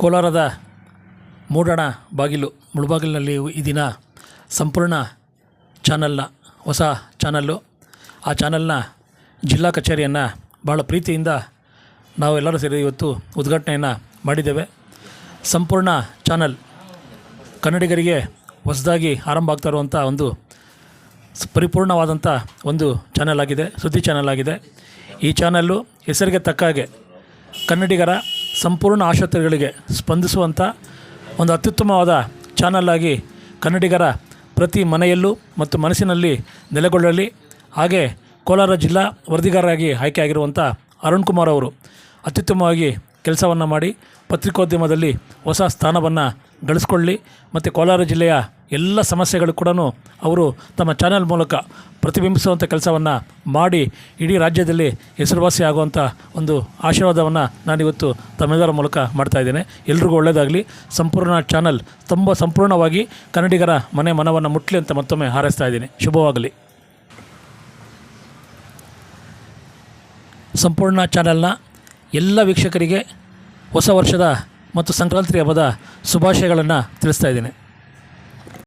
ಕೋಲಾರದ ಮೂಡಣ ಬಾಗಿಲು, ಮುಳುಬಾಗಿಲಿನಲ್ಲಿ ಈ ದಿನ ಸಂಪೂರ್ಣ ಚಾನಲ್ನ ಹೊಸ ಚಾನಲ್ಲು. ಆ ಚಾನಲ್ನ ಜಿಲ್ಲಾ ಕಚೇರಿಯನ್ನು ಭಾಳ ಪ್ರೀತಿಯಿಂದ ನಾವೆಲ್ಲರೂ ಸೇರಿ ಇವತ್ತು ಉದ್ಘಾಟನೆಯನ್ನು ಮಾಡಿದ್ದೇವೆ. ಸಂಪೂರ್ಣ ಚಾನಲ್ ಕನ್ನಡಿಗರಿಗೆ ಹೊಸದಾಗಿ ಆರಂಭ ಆಗ್ತಾ ಇರುವಂಥ ಒಂದು ಪರಿಪೂರ್ಣವಾದಂಥ ಒಂದು ಚಾನಲ್ ಆಗಿದೆ, ಸುದ್ದಿ ಚಾನಲ್ ಆಗಿದೆ. ಈ ಚಾನಲ್ಲು ಹೆಸರಿಗೆ ತಕ್ಕ ಹಾಗೆ ಕನ್ನಡಿಗರ ಸಂಪೂರ್ಣ ಆಶೋತ್ತರಗಳಿಗೆ ಸ್ಪಂದಿಸುವಂಥ ಒಂದು ಅತ್ಯುತ್ತಮವಾದ ಚಾನಲ್ ಆಗಿ ಕನ್ನಡಿಗರ ಪ್ರತಿ ಮನೆಯಲ್ಲೂ ಮತ್ತು ಮನಸ್ಸಿನಲ್ಲಿ ನೆಲೆಗೊಳ್ಳಲಿ. ಹಾಗೆ ಕೋಲಾರ ಜಿಲ್ಲಾ ವರದಿಗಾರರಾಗಿ ಆಯ್ಕೆಯಾಗಿರುವಂಥ ಅರುಣ್ ಕುಮಾರ್ ಅವರು ಅತ್ಯುತ್ತಮವಾಗಿ ಕೆಲಸವನ್ನು ಮಾಡಿ ಪತ್ರಿಕೋದ್ಯಮದಲ್ಲಿ ಹೊಸ ಸ್ಥಾನವನ್ನು ಗಳಿಸ್ಕೊಳ್ಳಿ. ಮತ್ತು ಕೋಲಾರ ಜಿಲ್ಲೆಯ ಎಲ್ಲ ಸಮಸ್ಯೆಗಳು ಕೂಡ ಅವರು ತಮ್ಮ ಚಾನೆಲ್ ಮೂಲಕ ಪ್ರತಿಬಿಂಬಿಸುವಂಥ ಕೆಲಸವನ್ನು ಮಾಡಿ ಇಡೀ ರಾಜ್ಯದಲ್ಲಿ ಹೆಸರುವಾಸಿ ಆಗುವಂಥ ಒಂದು ಆಶೀರ್ವಾದವನ್ನು ನಾನಿವತ್ತು ತಮ್ಮೆಲ್ಲರ ಮೂಲಕ ಮಾಡ್ತಾ ಇದ್ದೇನೆ. ಎಲ್ರಿಗೂ ಒಳ್ಳೆಯದಾಗಲಿ ಸಂಪೂರ್ಣ ಚಾನಲ್ ತುಂಬ ಸಂಪೂರ್ಣವಾಗಿ ಕನ್ನಡಿಗರ ಮನೆ ಮನವನ್ನು ಮುಟ್ಲಿ ಅಂತ ಮತ್ತೊಮ್ಮೆ ಹಾರೈಸ್ತಾ ಇದ್ದೀನಿ. ಶುಭವಾಗಲಿ. ಸಂಪೂರ್ಣ ಚಾನಲ್ನ ಎಲ್ಲ ವೀಕ್ಷಕರಿಗೆ ಹೊಸ ವರ್ಷದ ಮತ್ತು ಸಂಕ್ರಾಂತಿ ಹಬ್ಬದ ಶುಭಾಶಯಗಳನ್ನು ತಿಳಿಸ್ತಾ ಇದ್ದೀನಿ.